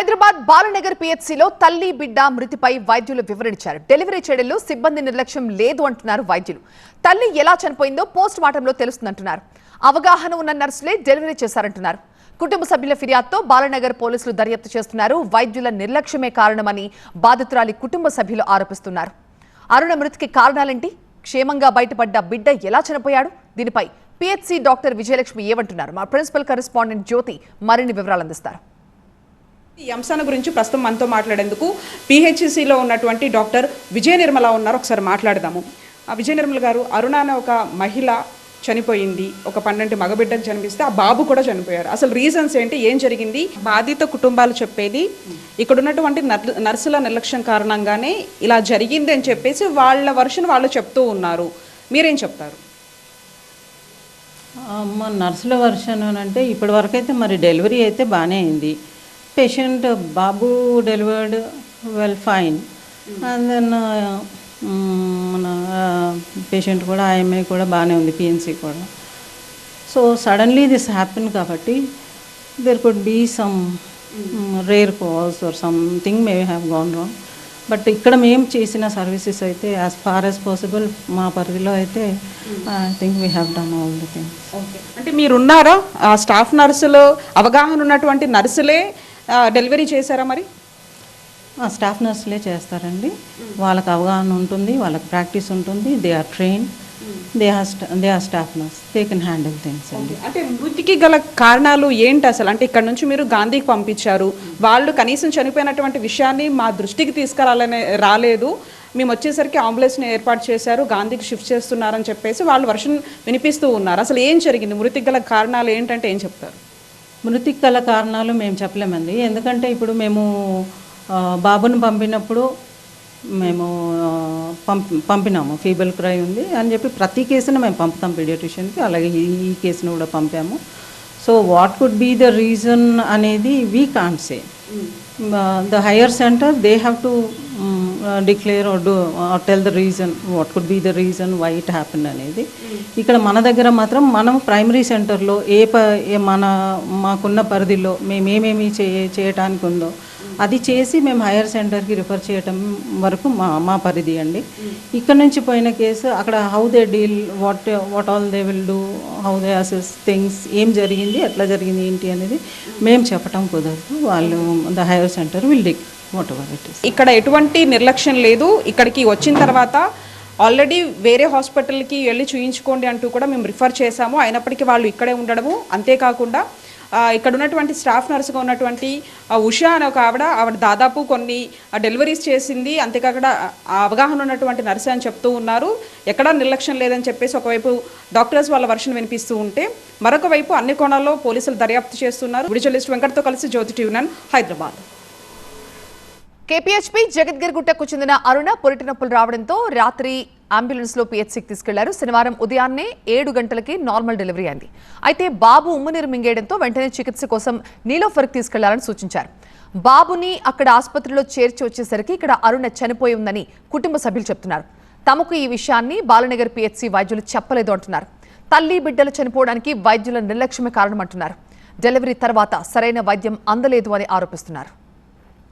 హైదరాబాద్ బాలనగర్ పిహెచ్సిలో తల్లి బిడ్డ మృతిపై వైద్యులు వివరించారు. డెలివరీ చేయడంలో సిబ్బంది నిర్లక్ష్యం లేదు అంటున్నారు వైద్యులు. తల్లి ఎలా చనిపోయిందో పోస్ట్ మార్టంలో తెలుస్తుందంటున్నారు. అవగాహన ఉన్న నర్సులే డెలివరీ చేశారంటున్నారు. కుటుంబ సభ్యుల ఫిర్యాదుతో బాలనగర్ పోలీసులు దర్యాప్తు చేస్తున్నారు. వైద్యుల నిర్లక్ష్యమే కారణమని బాధితురాలి కుటుంబ సభ్యులు ఆరోపిస్తున్నారు. అరుణ మృతికి కారణాలేంటి? క్షేమంగా బయటపడ్డ బిడ్డ ఎలా చనిపోయాడు? దీనిపై పిహెచ్సి డాక్టర్ విజయలక్ష్మి ఏమంటున్నారు? మా ప్రిన్సిపల్ కరెస్పాండెంట్ జ్యోతి మరిన్ని వివరాలు అందిస్తారు. ఈ అంశాల గురించి ప్రస్తుతం మనతో మాట్లాడేందుకు పిహెచ్సిలో ఉన్నటువంటి డాక్టర్ విజయ నిర్మల ఉన్నారు. ఒకసారి మాట్లాడదాము. ఆ విజయ నిర్మల గారు అరుణ అనే ఒక మహిళ చనిపోయింది. ఒక పన్నెండు మగబిడ్డకు చనిపిస్తే ఆ బాబు కూడా చనిపోయారు. అసలు రీజన్స్ ఏంటి? ఏం జరిగింది? బాధిత కుటుంబాలు చెప్పేది ఇక్కడ ఉన్నటువంటి నర్- నర్సుల నిర్లక్ష్యం కారణంగానే ఇలా జరిగింది అని చెప్పేసి వాళ్ళ వర్షన్ వాళ్ళు చెప్తూ ఉన్నారు. మీరేం చెప్తారు? అమ్మ నర్సుల వర్షన్ అంటే ఇప్పటి వరకు అయితే మరి డెలివరీ అయితే బాగానే అయింది. Patient Babu delivered well fine and then మన పేషెంట్ కూడా ఐఎంఐ కూడా బాగానే ఉంది పిఎన్సి కూడా. సో సడన్లీ దిస్ హ్యాపెన్ కాబట్టి there could be some rare cause or something may have gone wrong but ఇక్కడ మేము చేసిన సర్వీసెస్ అయితే యాజ్ ఫార్ యాజ్ పాసిబుల్ మా పరిధిలో అయితే I think we have done all the things అంటే మీరున్నారా? ఆ స్టాఫ్ నర్సులు అవగాహన ఉన్నటువంటి నర్సులే డెలివరీ చేశారా మరి? స్టాఫ్ నర్సులే చేస్తారండి. వాళ్ళకి అవగాహన ఉంటుంది వాళ్ళకి ప్రాక్టీస్ ఉంటుంది. They are train they are they are staff nurse they can handle things అండి. అంటే మృతికి గల కారణాలు ఏంటి అసలు? అంటే ఇక్కడ నుంచి మీరు గాంధీకి పంపించారు. వాళ్ళు కనీసం చనిపోయినటువంటి విషయాన్ని మా దృష్టికి తీసుకురాలనే రాలేదు. మేము వచ్చేసరికి అంబులెన్స్ని ఏర్పాటు చేశారు. గాంధీకి షిఫ్ట్ చేస్తున్నారని చెప్పేసి వాళ్ళు వర్షన్ వినిపిస్తూ ఉన్నారు. అసలు ఏం జరిగింది? మృతికి గల కారణాలు ఏంటంటే ఏం చెప్తారు? మృతికి గల కారణాలు మేము చెప్పలేమండి. ఎందుకంటే ఇప్పుడు మేము బాబుని పంపినప్పుడు మేము పంపినాము. ఫీబల్ క్రై ఉంది అని చెప్పి ప్రతి కేసును మేము పంపుతాం పీడియాట్రిషియన్కి. అలాగే ఈ ఈ కేసును కూడా పంపాము. So what could be the reason అనేది we can't say. The higher centre they have to declare do tell the reason what could be the reason why it happen అనేది. ఇక్కడ మన దగ్గర మాత్రం మనం ప్రైమరీ సెంటర్లో ఏ ప ఏ మన మాకున్న పరిధిలో మేము ఏమేమి చే చేయటానికి ఉందో అది చేసి మేము హైయర్ సెంటర్కి రిఫర్ చేయటం వరకు మా మా పరిధి అండి. ఇక్కడ నుంచి పోయిన కేసు అక్కడ how they deal what what all they will do how they assess things ఏం జరిగింది ఎట్లా జరిగింది ఏంటి అనేది మేము చెప్పటం కుదరదు. వాళ్ళు the higher centre will Dick ఇక్కడ ఎటువంటి నిర్లక్ష్యం లేదు. ఇక్కడికి వచ్చిన తర్వాత ఆల్రెడీ వేరే హాస్పిటల్కి వెళ్ళి చూయించుకోండి అంటూ కూడా మేము రిఫర్ చేశాము. అయినప్పటికీ వాళ్ళు ఇక్కడే ఉండడము. అంతేకాకుండా ఇక్కడ ఉన్నటువంటి స్టాఫ్ నర్సుగా ఉన్నటువంటి ఉషా అనే ఒక ఆవిడ ఆవిడ దాదాపు కొన్ని డెలివరీస్ చేసింది. అంతేకాకుండా అవగాహన ఉన్నటువంటి నర్సు అని చెప్తూ ఉన్నారు. ఎక్కడా నిర్లక్ష్యం లేదని చెప్పేసి ఒకవైపు డాక్టర్స్ వాళ్ళ వర్షన్ వినిపిస్తూ ఉంటే మరొక వైపు అన్ని కోణాల్లో పోలీసులు దర్యాప్తు చేస్తున్నారు. విడిచలిస్ట్ వెంకట్తో కలిసి జ్యోతి ట్యూనన్ హైదరాబాద్. కేపీహెచ్పీ జగద్గిరిగుట్టకు చెందిన అరుణ పొరిటి నొప్పులు రావడంతో రాత్రి అంబులెన్స్లో పిహెచ్సికి తీసుకెళ్ళారు. శనివారం ఉదయాన్నే ఏడు గంటలకి నార్మల్ డెలివరీ అయింది. అయితే బాబు ఉమ్మనీరు మింగేయడంతో వెంటనే చికిత్స కోసం నీలోఫర్కి తీసుకెళ్ళాలని సూచించారు. బాబుని అక్కడ ఆసుపత్రిలో చేర్చి వచ్చేసరికి ఇక్కడ అరుణ చనిపోయి ఉందని కుటుంబ సభ్యులు చెప్తున్నారు. తమకు ఈ విషయాన్ని బాలనగర్ పిహెచ్సి వైద్యులు చెప్పలేదు అంటున్నారు. తల్లి బిడ్డలు చనిపోవడానికి వైద్యుల నిర్లక్ష్యమే కారణమంటున్నారు డెలివరీ తర్వాత సరైన వైద్యం అందలేదు అని ఆరోపిస్తున్నారు.